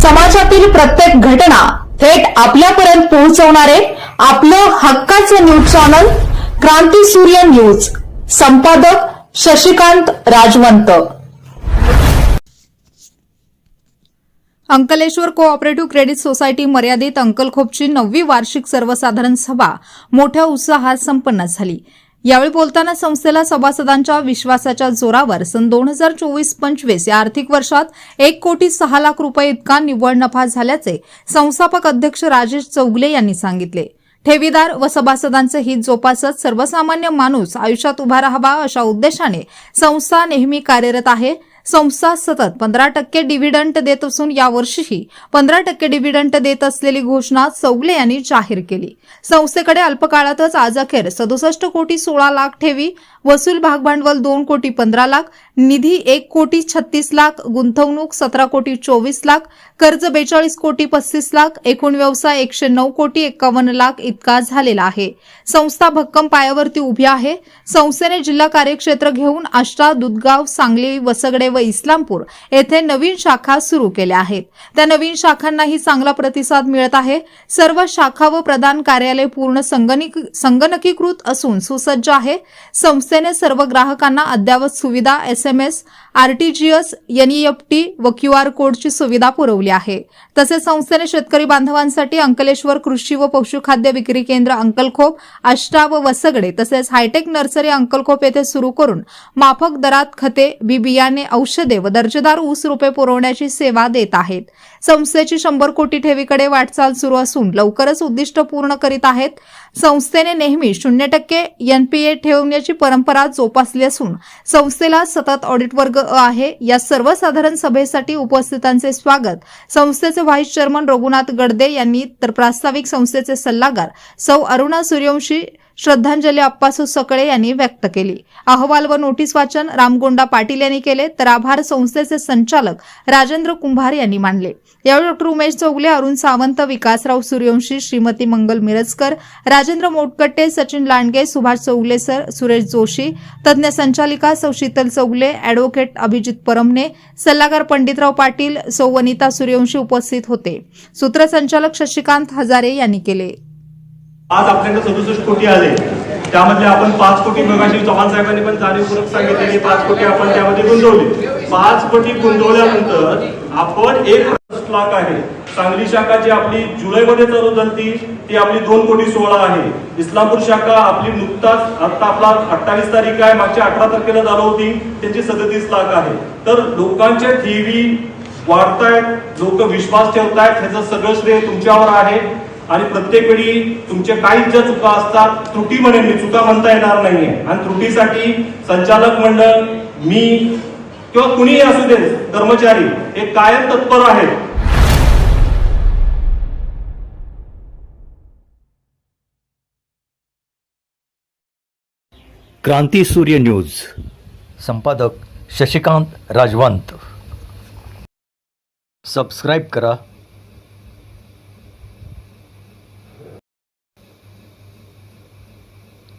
समाजातील प्रत्येक घटना थेट आपल्यापर्यंत पोहोचवणारे आपलं हक्काचं न्यूज चॅनल क्रांती सूर्य न्यूज. संपादक Shashikant Rajvant. Ankleshwar cooperative credit society मर्यादित अंकलखोपची नववी वार्षिक सर्वसाधारण सभा मोठ्या उत्साहात संपन्न झाली. यावेळी बोलताना संस्थेला सभासदांच्या विश्वासाच्या जोरावर सन दोन हजार चोवीस पंचवीस या आर्थिक वर्षात एक कोटी सहा लाख रुपये इतका निव्वळ नफा झाल्याचे संस्थापक अध्यक्ष राजेश चौगले यांनी सांगितले. ठेवीदार व सभासदांचे हित जोपासत सर्वसामान्य माणूस आयुष्यात उभा राहावा अशा उद्देशाने संस्था नेहमी कार्यरत आहे. संस्था सतत पंधरा टक्के डिव्हिडंट देत असून यावर्षीही पंधरा टक्के डिव्हिडंट देत असलेली घोषणा चौगले यांनी जाहीर केली. संस्थेकडे अल्पकाळातच आज अखेर सदुसष्ट कोटी सोळा लाख ठेवी वसूल भागभांडवल दोन कोटी पंधरा लाख निधी एक कोटी छत्तीस लाख गुंतवणूक सतरा कोटी चोवीस लाख कर्ज बेचाळीस कोटी पस्तीस लाख एकूण व्यवसाय एकशे नऊ कोटी एकावन्न लाख इतका झालेला आहे. संस्था भक्कम पायावरती उभी आहे. संस्थेने जिल्हा कार्यक्षेत्र घेऊन आष्टा दुधगाव सांगली वसगडे व इस्लामपूर येथे नवीन शाखा सुरू केल्या आहेत. त्या नवीन शाखांनाही चांगला प्रतिसाद मिळत आहे. सर्व शाखा व प्रदान कार्यालय पूर्ण संगणिक संगणकीकृत असून सुसज्ज आहे. संस्थेने सर्व ग्राहकांना अद्ययावत सुविधा एसएमएस आरटीजीएस एनईएफटी व क्यू आर कोडची सुविधा पुरवली आहे. तसेच संस्थेने शेतकरी बांधवांसाठी अंकलेश्वर कृषी व पशुखाद्य विक्री केंद्र अंकलखोप आष्टा व वसगडे तसेच हायटेक नर्सरी अंकलखोप येथे सुरू करून माफक दरात खते बी बियाणे औषधे व दर्जेदार ऊस रोपे पुरवण्याची सेवा देत आहेत. संस्थेची शंभर कोटी ठेवीकडे वाटचाल सुरू असून लवकरच उद्दिष्ट पूर्ण करीत आहेत. संस्थेने नेहमी शून्य टक्के एनपीए ठेवण्याची परंपरा जोपासली असून संस्थेला सतत ऑडिट वर्ग आहे. या सर्वसाधारण सभेसाठी उपस्थितांचे स्वागत. संस्थेचे व्हाईस चेअरमन रघुनाथ गडदे यांनी तर प्रास्ताविक संस्थेचे सल्लागार सौ अरुणा सूर्यवंशी श्रद्धांजली अप्पासू सकळे यांनी व्यक्त केली. अहवाल व नोटीस वाचन रामगोंडा पाटील यांनी केले तर आभार संस्थेचे संचालक राजेंद्र कुंभार यांनी मानले. यावेळी डॉक्टर उमेश चौगले अरुण सावंत विकासराव सूर्यवंशी श्रीमती मंगल मिरजकर राजेंद्र मोटकट्टे सचिन लांडगे सुभाष चौगले सर सुरेश जोशी तज्ज्ञ संचालिका सौ शीतल चौगले अॅडव्होकेट अभिजित परमने सल्लागार पंडितराव पाटील सौ वनिता सूर्यवंशी उपस्थित होते. सूत्रसंचालक शशिकांत हजारे यांनी केले. आज आपल्याकडे सदुसष्ट कोटी आले. त्यामधले आपण पाच कोटी मगाशी चव्हाण साहेबांनी पण जाणीवपूर्वक सांगितले पाच कोटी आपण त्यामध्ये गुंतवली. पाच कोटी गुंतवल्यानंतर आपण एक लाख आहे. सांगली शाखा जी आपली जुलैमध्ये चालू झाली ती आपली दोन कोटी सोळा आहे. इस्लामपूर शाखा आपली नुकताच आता आपला अठ्ठावीस तारीख आहे. मागच्या अठरा तारखेला चालू होती. त्यांची सदतीस लाख आहे. तर लोकांच्या ठेवी वाढतायत लोक विश्वास ठेवतायत. ह्याचं सगळं श्रेय तुमच्यावर आहे. आणि प्रत्येक वेळी तुमच्या काही ज्या चुका असतात त्रुटी म्हणेन मी चुका म्हणता येणार नाहीये. आणि त्रुटीसाठी संचालक मंडळ मी किंवा कुणीही असू दे कर्मचारी हे कायम तत्पर आहेत. क्रांती सूर्य न्यूज. संपादक शशिकांत राजवंत. सबस्क्राईब करा.